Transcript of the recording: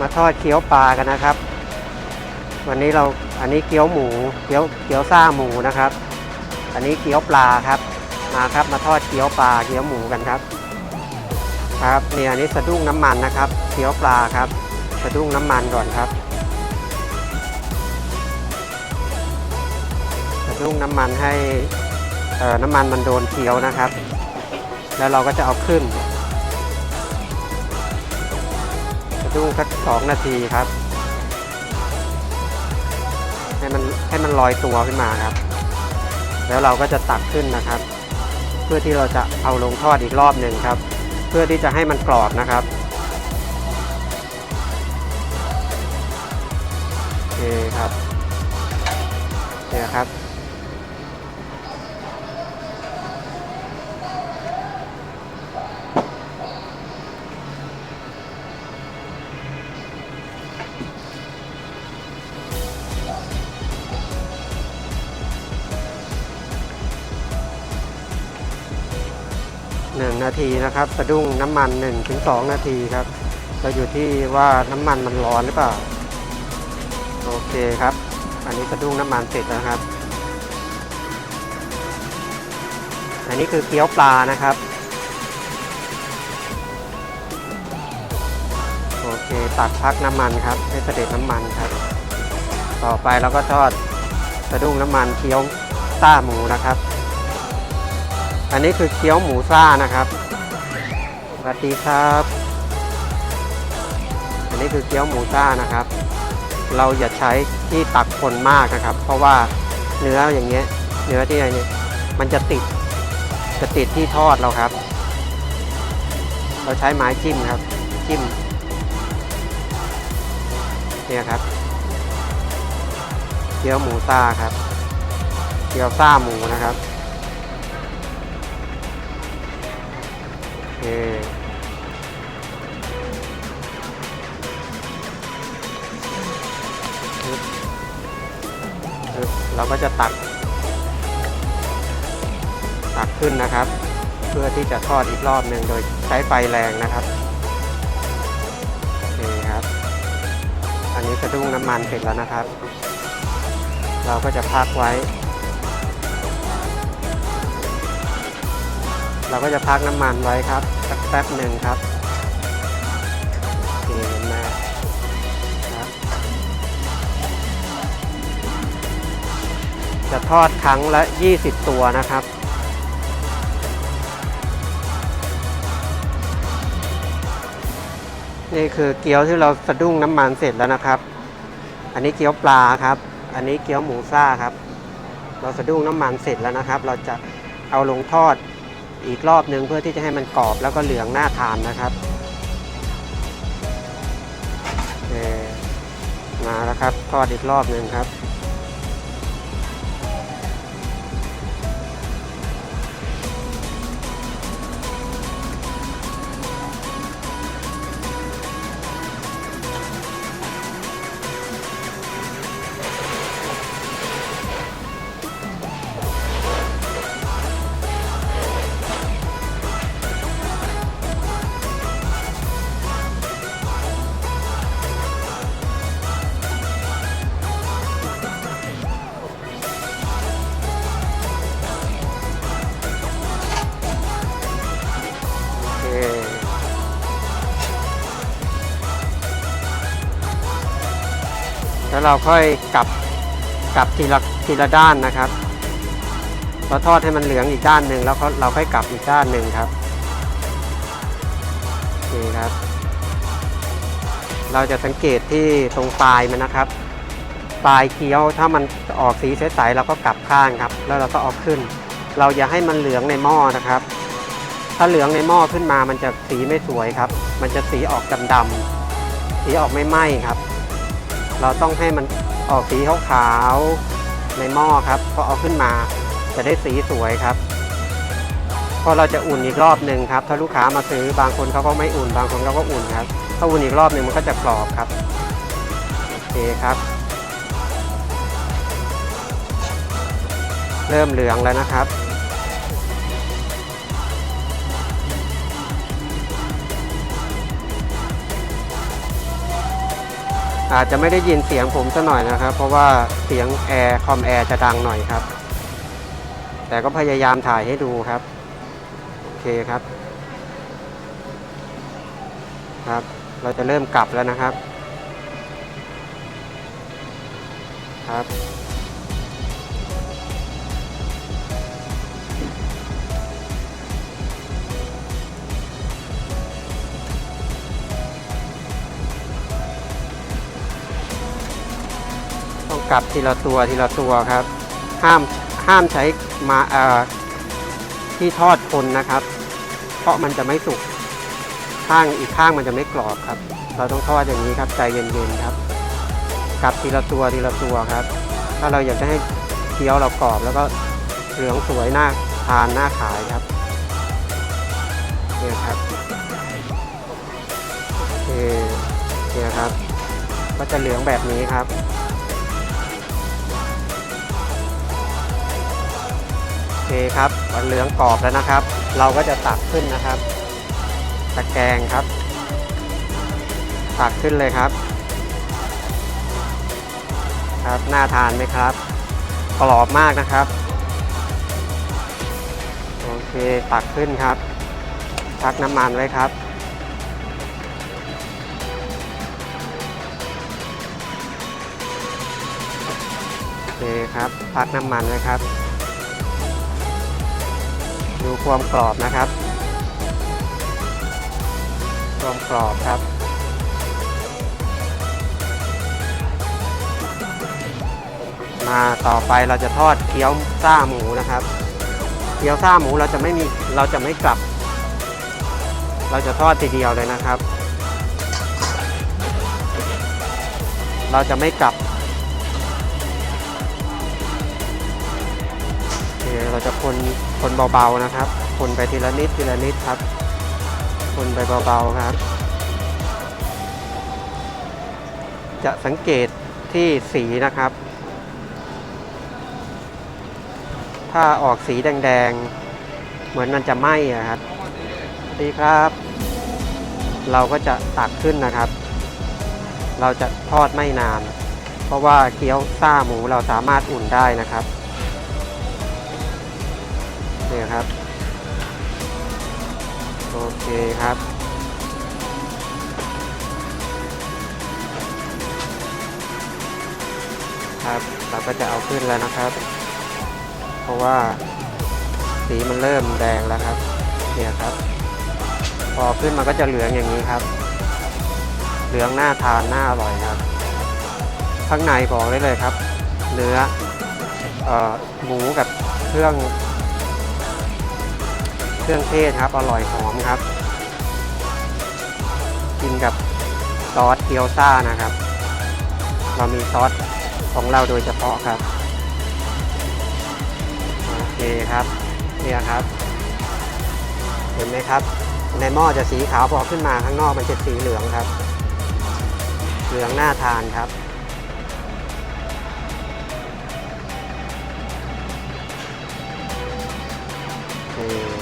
มาทอดเกี๊ยวปลากันนะครับ วันนี้เราอันนี้เกี๊ยวหมูเกี๊ยวเกี๊ยวซ่าหมูนะครับ อันนี้เกี๊ยวปลาครับมาครับมาทอดเกี๊ยวปลาเกี๊ยวหมูกันครับ ครับเนี่ยอันนี้สะดุ้งน้ำมันนะครับ เกี๊ยวปลาครับ สะดุ้งน้ำมันก่อนครับ สะดุ้งน้ำมันให้เอ่อน้ำมันมันโดนเกี๊ยวนะครับ แล้วเราก็จะเอาขึ้น ดุ้งสักสองนาทีครับ ให้มันให้มันลอยตัวขึ้นมาครับ แล้วเราก็จะตักขึ้นนะครับ เพื่อที่เราจะเอาลงทอดอีกรอบหนึ่งครับ เพื่อที่จะให้มันกรอบนะครับโอเคครับเนี่ยครับ หนึ่งนาทีนะครับสะดุ้งน้ำมัน1นถึงสนาทีครับเราอยู่ที่ว่าน้ำมันมันร้อนหรือเปล่า โอเคครับ อันนี้สะดุ้งน้ำมันเสร็จแล้วครับ อันนี้คือเกี๊ยวปลานะครับ โอเคตักพักน้ำมันครับให้เสด็จน้ำมันครับ ต่อไปเราก็ทอดสะดุ้งน้ำมันเกี๊ยวต้าหมูนะครับ อันนี้คือเกี๊ยวหมูซ่านะครับสวัสดีครับ อันนี้คือเกี๊ยวหมูซ่านะครับ เราอย่าใช้ที่ตักคนมากนะครับ เพราะว่าเนื้ออย่างเงี้ย เนื้อที่อะไรเนี่ยมันจะติด จะติดที่ทอดเราครับ เราใช้ไม้จิ้มครับ จิ้ม เนี่ยครับ เกี๊ยวหมูซ่าครับ เกี๊ยวซ่าหมูนะครับ เคเราก็จะตัก ตักขึ้นนะครับ เพื่อที่จะทอดอีกรอบหนึ่งโดยใช้ไฟแรงนะครับโอเคครับ อันนี้สะดุ้งน้ำมันเสร็จแล้วนะครับ เราก็จะพักไว้ เราก็จะพักน้ำมันไว้ครับสักแป๊บหนึ่งครับเคนะครับจะทอดครั้งละ 20 ตัวนะครับนี่คือเกี๊ยวที่เราสะดุ้งน้ำมันเสร็จแล้วนะครับ อันนี้เกี๊ยวปลาครับ อันนี้เกี๊ยวหมูซ่าครับ เราสะดุ้งน้ำมันเสร็จแล้วนะครับ เราจะเอาลงทอด อีกรอบหนึ่งเพื่อที่จะให้มันกรอบแล้วก็เหลืองน่าทานนะครับโอเคมาแล้วครับทอดอีกรอบหนึ่งครับ แล้วเราค่อยกลับกลับทีละทีละด้านนะครับเราทอดให้มันเหลืองอีกด้านหนึ่งแล้วเราค่อยกลับอีกด้านหนึ่งครับโอเครับ เราจะสังเกตที่ตรงปลายมันนะครับ ปลายเคี้ยวถ้ามันออกสีใสๆเราก็กลับข้างครับ แล้วเราก็เอาขึ้น เราอย่าให้มันเหลืองในหม้อนะครับ ถ้าเหลืองในหม้อขึ้นมามันจะสีไม่สวยครับ มันจะสีออกดำๆสีออกไม่ไหม้ครับ เราต้องให้มันออกสีขาวๆในหม้อครับพอเอาขึ้นมาจะได้สีสวยครับพอเราจะอุ่นอีกรอบหนึ่งครับ ถ้าลูกค้ามาซื้อบางคนเขาก็ไม่อุ่น บางคนเขาก็อุ่นครับ ถ้าอุ่นอีกรอบหนึ่งมันก็จะกรอบครับโอเคครับ เริ่มเหลืองแล้วนะครับ อาจจะไม่ได้ยินเสียงผมซะหน่อยนะครับ เพราะว่าเสียงแอร์คอมแอร์จะดังหน่อยครับ แต่ก็พยายามถ่ายให้ดูครับ โอเคครับ ครับ เราจะเริ่มกลับแล้วนะครับ ครับ กลับทีละตัวทีละตัวครับ ห้ามห้ามใช้มาที่ทอดคนนะครับ เพราะมันจะไม่สุกข้างอีกข้างมันจะไม่กรอบครับ เราต้องทอดอย่างนี้ครับใจเย็นๆครับกลับทีละตัวทีละตัวครับ ถ้าเราอยากจะให้เคี้ยวเรากรอบแล้วก็เหลืองสวยน่าทานน่าขายครับเนี่ยครับเนี่ยครับ ก็จะเหลืองแบบนี้ครับ คครับมันเหลืองกรอบแล้วนะครับ เราก็จะตักขึ้นนะครับ ตะแกรงครับ ตักขึ้นเลยครับ ครับน่าทานไหมครับ กรอบมากนะครับ โอเคตักขึ้นครับพักน้ำมันไว้ครับโอเคครับพักน้ำมันไว้ครับ ดูความกรอบนะครับ ความกรอบครับ มาต่อไปเราจะทอดเกี๊ยวซ่าหมูนะครับ เกี๊ยวซ่าหมูเราจะไม่มีเราจะไม่กลับ เราจะทอดทีเดียวเลยนะครับ เราจะไม่กลับ เราจะคนคนเบาๆนะครับ คนไปทีละนิดทีละนิดครับ คนไปเบาๆครับ จะสังเกตที่สีนะครับ ถ้าออกสีแดงๆ เหมือนมันจะไหม้ครับดีครับ เราก็จะตักขึ้นนะครับ เราจะทอดไม่นาน เพราะว่าเกี๊ยวซ่าหมูเราสามารถอุ่นได้นะครับ นี่ครับ โอเคครับ ครับเราก็จะเอาขึ้นแล้วนะครับ เพราะว่าสีมันเริ่มแดงแล้วครับเนี่ยครับ พอขึ้นมันก็จะเหลืองอย่างนี้ครับ เหลืองหน่าทานหน่าอร่อยครับ ข้างในบอกได้เลยครับ เนื้อออหมูกับเครื่อง เครื่องเทศครับ อร่อยหอมครับ กินกับซอสเกี๊ยวซ่านะครับ เรามีซอสของเราโดยเฉพาะครับ โอเคครับ เนี่ยครับ เห็นไหมครับ ในหม้อจะสีขาวพอขึ้นมาข้างนอกมันจะสีเหลืองครับ เหลืองน่าทานครับโอเค